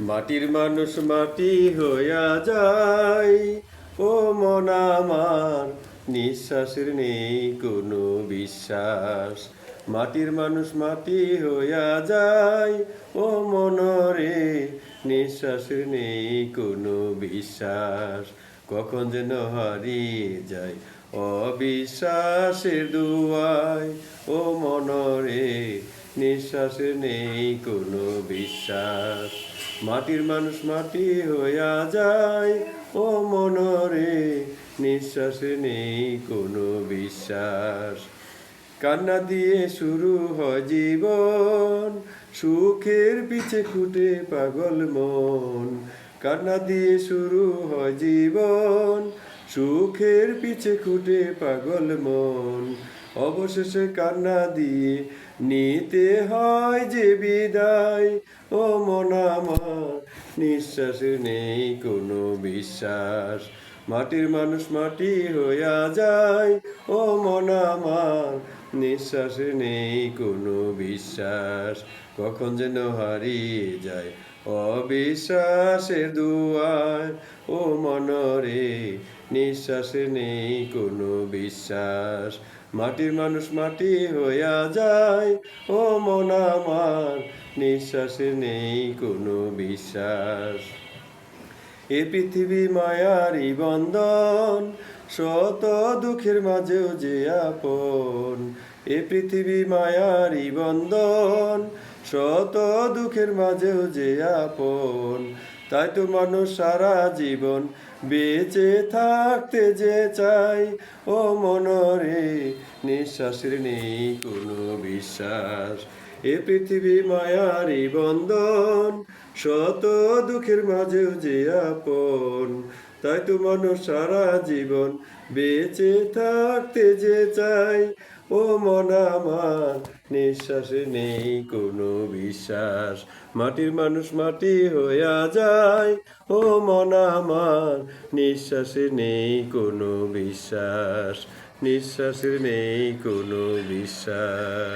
মাটির মানুষ মাটি হইয়া যায়। ও মন আমার, নিঃশ্বাসের নেই কোনো বিশ্বাস। মাটির মানুষ মাটি হইয়া যায়। ও মনরে নিঃশ্বাসের নেই কোনো বিশ্বাস। কখন যেন হারিয়ে যায় অবিশ্বাসের দুয়ায়। ও মনরে নিঃশ্বাসের নেই কোনো বিশ্বাস। মাটির মানুষ মাটি হইয়া যায়। ও মনরে নিঃশ্বাসে নেই কোনো বিশ্বাস। কান্না দিয়ে শুরু হয় জীবন, সুখের পিছে খুঁটে পাগল মন। কান্না দিয়ে শুরু হয় জীবন, সুখের পিছে খুঁটে পাগল মন। অবশেষে কান্না দিয়ে নিতে হয় যে বিদায়। ও মন আমার নিঃশ্বাসে নেই কোনো বিশ্বাস। মাটির মানুষ মাটি হইয়া যায়। ও মন আমার, নিঃশ্বাসে নেই, কোনো বিশ্বাস কখন যেন হারিয়ে যায়। অবিশ্বাসের দুয়ার, ও মনরে নিঃশ্বাসে নেই, কোনো বিশ্বাস। মাটির মানুষ মাটি হইয়া যায়। ও মন আমার, নিঃশ্বাসে নেই, কোনো বিশ্বাস। এ পৃথিবী মায়ার বন্ধন, শত দুঃখের মাঝেও যে আপন। এ পৃথিবী মায়ার বন্ধন, শত দুঃখের মাঝেও যে আপন। তাই তো মানুষ সারা জীবন বেঁচে থাকতে যে চাই। ও মনরে নিঃশ্বাসের নেই কোনো বিশ্বাস। এ পৃথিবী মায়ারই বন্ধন, শত দুঃখের মাঝেও যে আপন। তাই তো মানুষ সারা জীবন বেঁচে থাকতে যে চাই। ও মন আমার, নিঃশ্বাসে নেই কোনো বিশ্বাস। মাটির মানুষ মাটি হইয়া যায়। ও মন আমার, নিঃশ্বাসে নেই কোনো বিশ্বাস। নিঃশ্বাসে নেই কোনো বিশ্বাস।